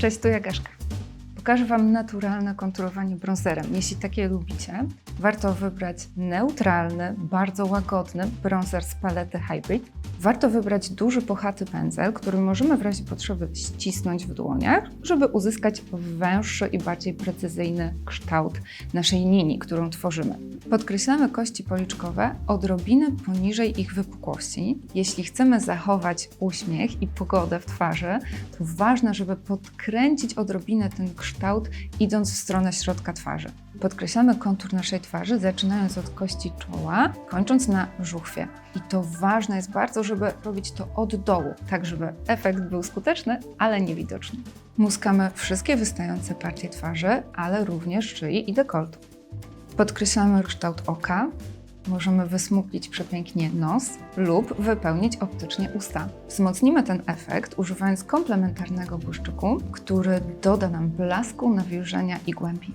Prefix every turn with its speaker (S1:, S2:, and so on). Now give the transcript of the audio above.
S1: Cześć, tu Jagaszka. Pokażę Wam naturalne konturowanie bronzerem. Jeśli takie lubicie, warto wybrać neutralny, bardzo łagodny bronzer z palety Hybrid. Warto wybrać duży, pochaty pędzel, który możemy w razie potrzeby ścisnąć w dłoniach, żeby uzyskać węższy i bardziej precyzyjny kształt naszej linii, którą tworzymy. Podkreślamy kości policzkowe odrobinę poniżej ich wypukłości. Jeśli chcemy zachować uśmiech i pogodę w twarzy, to ważne, żeby podkręcić odrobinę ten kształt, idąc w stronę środka twarzy. Podkreślamy kontur naszej twarzy, zaczynając od kości czoła, kończąc na żuchwie. I to ważne jest bardzo, żeby robić to od dołu, tak żeby efekt był skuteczny, ale niewidoczny. Muskamy wszystkie wystające partie twarzy, ale również szyi i dekoltu. Podkreślamy kształt oka. Możemy wysmuklić przepięknie nos lub wypełnić optycznie usta. Wzmocnimy ten efekt używając komplementarnego błyszczyku, który doda nam blasku, nawilżenia i głębi.